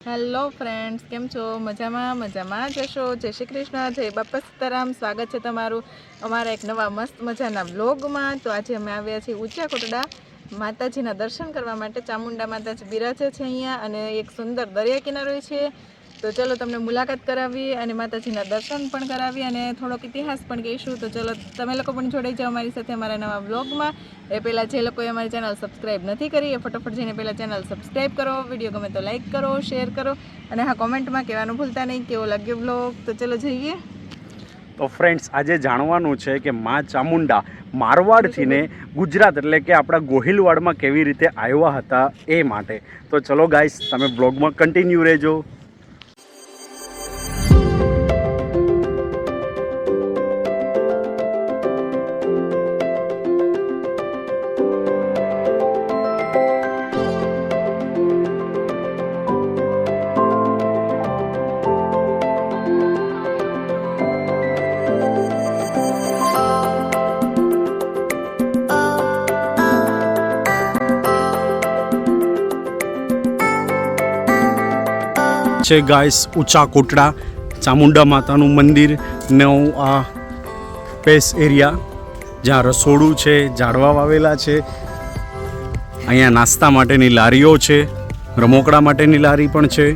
Hello friends કેમ છો? મજામાં? મજામાં જશો જય શ્રી કૃષ્ણ. જય બાપા સીતારામ. સ્વાગત છે તમારું અમારા એક નવા મસ્ત મજાના બ્લોગમાં તો આજે અમે આવ્યા છીએ ઊંચા કોટડા માતાજીના દર્શન કરવા માટે. ચામુંડા માતાજી બિરાજે છે અહીંયા અને એક સુંદર દરિયા કિનારો છે. તો ચલો તમને મુલાકાત કરાવી અને માતાજીના દર્શન પણ કરાવી અને થોડોક ઇતિહાસ પણ કહીશું. તો ચલો, તમે લોકો પણ જોડાઈ જાઓ અમારી સાથે અમારા નવા બ્લોગમાં એ પહેલાં જે લોકોએ અમારી ચેનલ સબસ્ક્રાઈબ નથી કરી, એ ફટોફટ જઈને પહેલાં ચેનલ સબસ્ક્રાઈબ કરો, વીડિયો ગમે તો લાઇક કરો, શેર કરો અને હા, કોમેન્ટમાં કહેવાનું ભૂલતા નહીં, કેવો લાગ્યો બ્લોગ તો ચલો જઈએ. તો ફ્રેન્ડ્સ આજે જાણવાનું છે કે મા ચામુંડા મારવાડથી ને ગુજરાત, એટલે કે આપણા ગોહિલવાડમાં કેવી રીતે આવ્યા હતા એ માટે. તો ચલો ગાઈસ તમે બ્લોગમાં કન્ટિન્યુ રહેજો. છે ગાઈસ ઊંચા કોટડા, ચામુંડા માતાનું મંદિર ને આ પેસ એરિયા, જ્યાં રસોડું છે ઝાડવા વાવેલા છે. અહીંયા નાસ્તા માટેની લારીઓ છે, રમોકડા માટેની લારી પણ છે.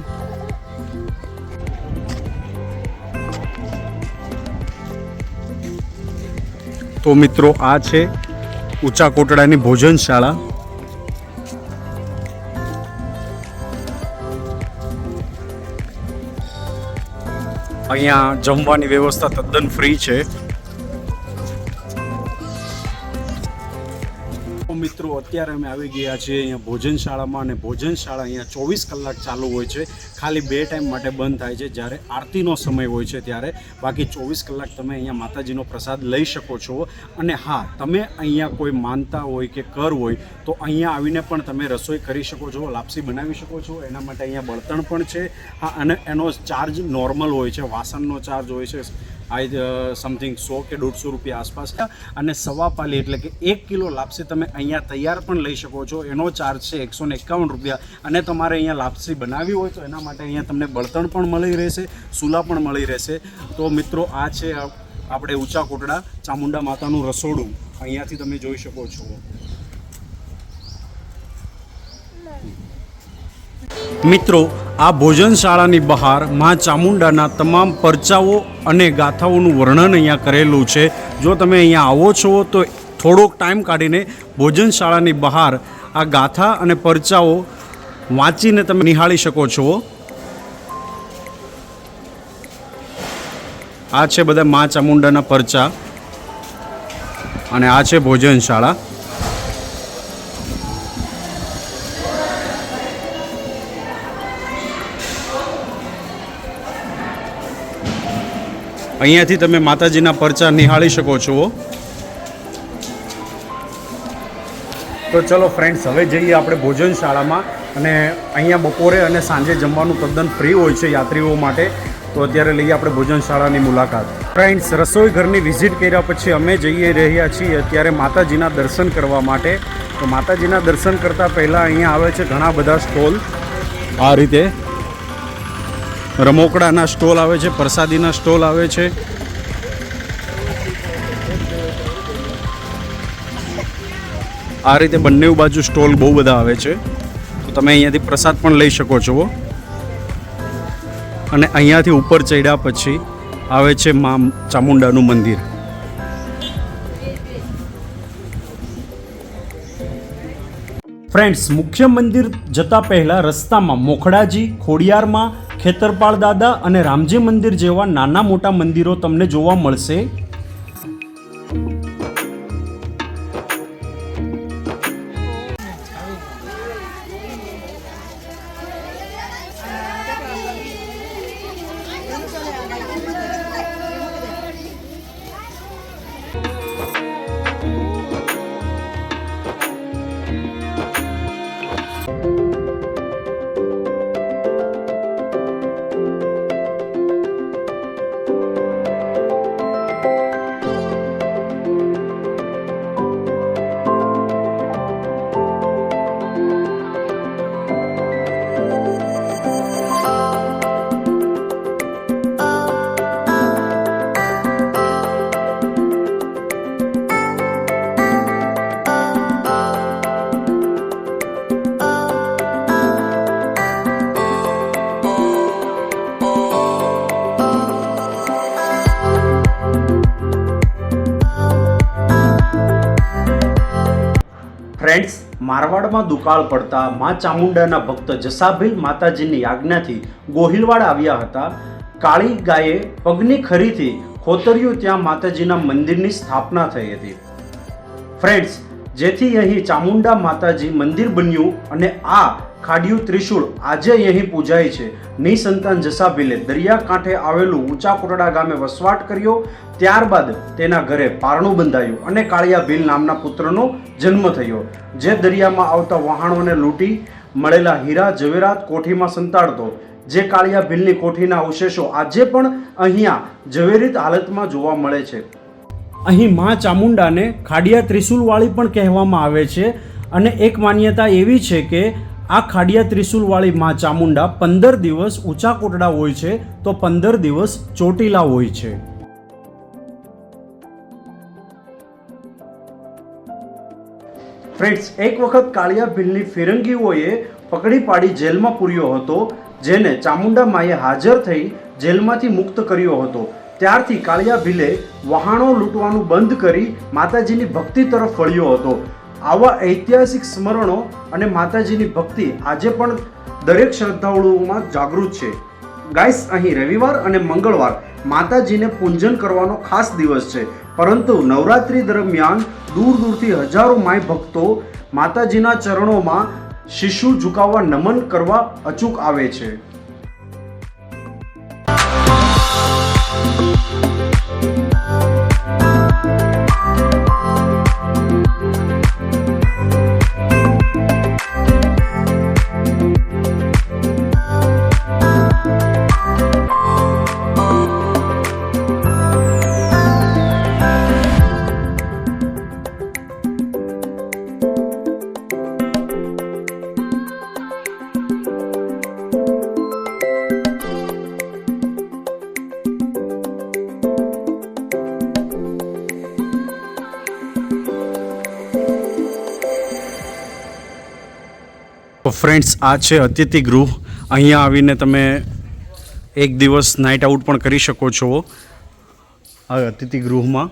તો મિત્રો આ છે ઊંચા કોટડાની ભોજનશાળા. અહીંયા જમવાની વ્યવસ્થા તદ્દન ફ્રી છે. અત્યારે અમે આવી ગયા છીએ અહીંયા ભોજનશાળામાં અને ભોજનશાળા અહીંયા ચોવીસ કલાક ચાલુ હોય છે. ખાલી બે ટાઈમ માટે બંધ થાય છે. જ્યારે આરતીનો સમય હોય છે ત્યારે. બાકી ચોવીસ કલાક તમે અહીંયા માતાજીનો પ્રસાદ લઈ શકો છો. અને હા, તમે અહીંયા કોઈ માનતા હોય કે કર હોય, તો અહીંયા આવીને પણ તમે રસોઈ કરી શકો છો, લાપસી બનાવી શકો છો. એના માટે અહીંયા બળતણ પણ છે. હા, અને એનો ચાર્જ નોર્મલ હોય છે. વાસણનો ચાર્જ હોય છે. આઈ સમથિંગ સો કે દોઢસો રૂપિયા આસપાસ અને સવા પાલી એટલે કે એક કિલો લાપસી તમે અહીંયા તૈયાર પણ લઈ શકો છો. એનો ચાર્જ છે એકસો ને એકાવન રૂપિયા. અને તમારે અહીંયા લાપસી બનાવવી હોય તો એના માટે અહીંયા તમને બળતણ પણ મળી રહેશે, સુલા પણ મળી રહેશે. તો મિત્રો, આ છે આપણે ઊંચા કોટડા ચામુંડા માતાનું રસોડું. અહીંયાથી તમે જોઈ શકો છો. મિત્રો, આ ભોજનશાળાની બહાર મા ચામુંડાના તમામ પરચાઓ અને ગાથાઓનું વર્ણન અહીંયા કરેલું છે. જો તમે અહીંયા આવો છો, તો થોડોક ટાઈમ કાઢીને ભોજનશાળાની બહાર આ ગાથા અને પરચાઓ વાંચીને તમે નિહાળી શકો છો. આ છે બધા મા ચામુંડાના પરચા અને આ છે ભોજનશાળા. અહીંયાથી તમે માતાજીના પરચા નિહાળી શકો છો. તો ચલો ફ્રેન્ડ્સ હવે જઈએ આપણે ભોજનશાળામાં. અને અહીંયા બપોરે અને સાંજે જમવાનું તદ્દન ફ્રી હોય છે યાત્રીઓ માટે. તો અત્યારે લઈએ આપણે ભોજનશાળાની મુલાકાત. ફ્રેન્ડ્સ રસોઈ ઘરની વિઝિટ કર્યા પછી અમે જઈએ રહ્યા છીએ અત્યારે માતાજીના દર્શન કરવા માટે. તો માતાજીના દર્શન કરતાં પહેલાં અહીંયા આવે છે ઘણા બધા સ્ટોલ આ રીતે રમોકડાના સ્ટોલ આવે છે, પ્રસાદીના સ્ટોલ આવે છે. આ રીતે બંને બાજુ સ્ટોલ બહુ બધા આવે છે. તો તમે અહીંયાથી પ્રસાદ પણ લઈ શકો છો. અને અહીંયાથી ઉપર ચડ્યા પછી આવે છે મા ચામુંડાનું મંદિર. ફ્રેન્ડ્સ મુખ્ય મંદિર જતા પહેલાં રસ્તામાં મોખડાજી, ખોડિયારમાં ખેતરપાળ દાદા અને રામજી મંદિર જેવા નાના મોટા મંદિરો તમને જોવા મળશે. મારવાડમાં દુકાળ પડતા મા ચામુંડાના ભક્ત જસાભીલ માતાજીની આજ્ઞાથી ગોહિલવાડ આવ્યા હતા. કાળી ગાયે પગની ખરીથી ખોતર્યું ત્યાં માતાજીના મંદિરની સ્થાપના થઈ હતી. ફ્રેન્ડ્સ જેથી અહીં ચામુંડા માતાજી મંદિર બન્યું અને આ ખાડિયું ત્રિશુળ આજે અહીં પૂજાય છે. નિસંતાન જસાભીલે દરિયાકાંઠે આવેલું ઊંચા કોટડા ગામે વસવાટ કર્યો. ત્યારબાદ તેના ઘરે પારણું બંધાયું અને કાળિયા ભીલ નામના પુત્રનો જન્મ થયો. જે દરિયામાં આવતા વહાણોને લૂંટી મળેલા હીરા જવેરાત કોઠીમાં સંતાડતો. જે કાળિયા ભીલની કોઠીના અવશેષો આજે પણ અહીંયા ઝવેરીત હાલતમાં જોવા મળે છે. અહીં મા ચામુંડાને ખાડિયા ત્રિશુલવાળી પણ કહેવામાં આવે છે. અને એક માન્યતા એવી છે કે આ ખાડિયા ત્રિશુલવાળી મા ચામુંડા પંદર દિવસ ઊંચા કોટડા હોય છે તો પંદર દિવસ ચોટીલા હોય છે. ફ્રેન્ડ્સ, એક વખત કાળિયા ભીલની ફિરંગીઓએ પકડી પાડી જેલમાં પૂર્યો હતો, જેને ચામુંડા માએ હાજર થઈ જેલમાંથી મુક્ત કર્યો હતો. ત્યારથી કાળિયા ભીલે વહાણો લૂંટવાનું બંધ કરી માતાજીની ભક્તિ તરફ વળ્યો હતો. આવા ઐતિહાસિક સ્મરણો અને માતાજીની ભક્તિ આજે પણ દરેક શ્રદ્ધાળુઓમાં જાગૃત છે. ગાઈસ, અહીં રવિવાર અને મંગળવાર માતાજીને પૂજન કરવાનો ખાસ દિવસ છે. પરંતુ નવરાત્રી દરમિયાન દૂર દૂરથી હજારો માય ભક્તો માતાજીના ચરણોમાં શિશુ ઝુકાવવા નમન કરવા અચૂક આવે છે. ફ્રેન્ડ્સ આ છે અતિથિ ગૃહ. અહીંયા આવીને તમે એક દિવસ નાઇટ આઉટ પણ કરી શકો છો. આ અતિથિ ગૃહમાં.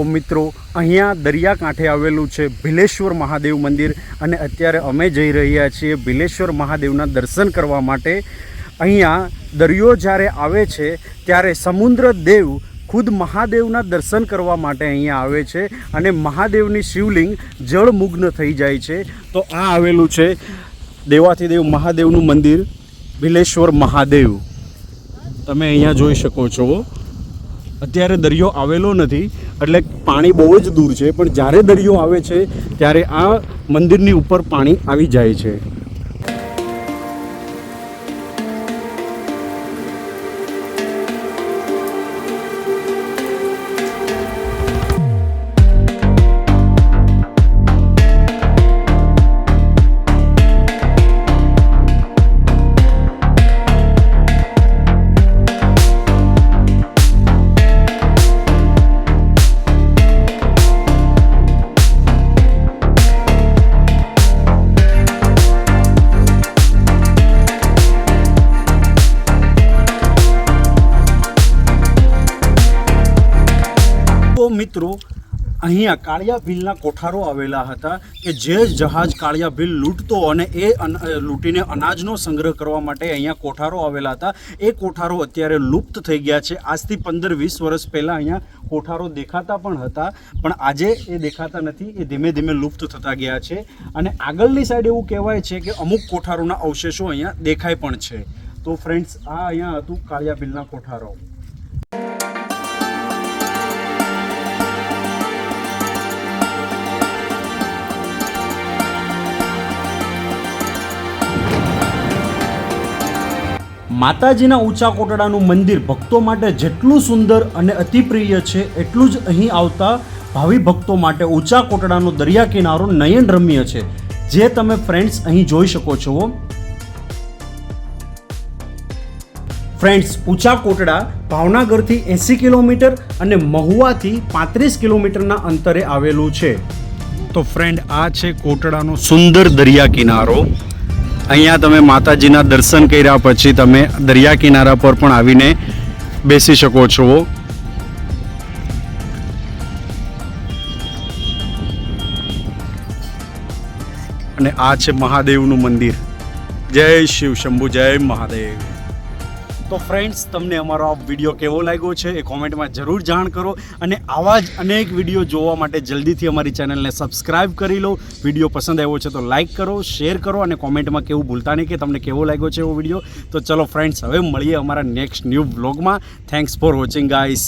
તો મિત્રો, અહીંયા દરિયાકાંઠે આવેલું છે ભીલેશ્વર મહાદેવ મંદિર અને અત્યારે અમે જઈ રહ્યા છીએ ભીલેશ્વર મહાદેવના દર્શન કરવા માટે. અહીંયા દરિયો જ્યારે આવે છે, ત્યારે સમુદ્ર દેવ ખુદ મહાદેવના દર્શન કરવા માટે અહીંયા આવે છે અને મહાદેવની શિવલિંગ જળમુગ્ન થઈ જાય છે. તો આ આવેલું છે દેવાતિદેવ મહાદેવનું મંદિર ભીલેશ્વર મહાદેવ. તમે અહીંયા જોઈ શકો છો. અત્યારે દરિયો આવેલો નથી, એટલે પાણી બહુ જ દૂર છે, પણ જ્યારે દરિયો આવે છે, ત્યારે આ મંદિરની ઉપર પાણી આવી જાય છે. મિત્રો, અહીંયા કાળિયા ભીલના કોઠારો આવેલા હતા કે જે જહાજ કાળિયા ભીલ લૂંટતો અને એ લૂંટીને અનાજનો સંગ્રહ કરવા માટે અહીંયા કોઠારો આવેલા હતા. એ કોઠારો અત્યારે લુપ્ત થઈ ગયા છે. આજથી પંદર વીસ વર્ષ પહેલાં અહીંયા કોઠારો દેખાતા પણ હતા, પણ આજે એ દેખાતા નથી. એ ધીમે ધીમે લુપ્ત થતા ગયા છે. અને આગળની સાઈડ એવું કહેવાય છે કે અમુક કોઠારોના અવશેષો અહીંયા દેખાય પણ છે. તો ફ્રેન્ડ્સ, આ અહીંયા હતું કાળિયા ભીલના કોઠારો. માતાજીના ઊંચા કોટડાનું મંદિર ભક્તો માટે જેટલું સુંદર અને અતિપ્રિય છે, એટલું જ અહીં આવતા ભાવિ ભક્તો માટે ઊંચા કોટડાનો દરિયા કિનારો નયન રમ્ય છે. જે તમે ફ્રેન્ડ્સ અહીં જોઈ શકો છો. ફ્રેન્ડ્સ, ઊંચા કોટડા ભાવનગરથી એંસી કિલોમીટર અને મહુવાથી પાંત્રીસ કિલોમીટરના અંતરે આવેલું છે. તો ફ્રેન્ડ, આ છે કોટડાનો સુંદર દરિયા કિનારો. અહીંયા તમે માતાજીના દર્શન કર્યા પછી તમે દરિયા કિનારા પર પણ આવીને બેસી શકો છો. અને આ છે મહાદેવનું મંદિર. જય શિવ શંભુ, જય મહાદેવ. તો ફ્રેન્ડ્સ તમને અમારો આ વીડિયો કેવો લાગ્યો છે એ કોમેન્ટમાં જરૂર જાણ કરો અને આવા જ અનેક વીડિયો જોવા માટે જલ્દીથી અમારી ચેનલને સબસ્ક્રાઇબ કરી લો. વીડિયો પસંદ આવ્યો છે તો લાઇક કરો શેર કરો અને કોમેન્ટમાં કેવું ભૂલતા નહીં કે તમને કેવો લાગ્યો છે એવો વીડિયો તો ચલો ફ્રેન્ડ્સ હવે મળીએ અમારા નેક્સ્ટ ન્યૂ વ્લોગમાં થેન્ક્સ ફોર વોચિંગ ગાઈસ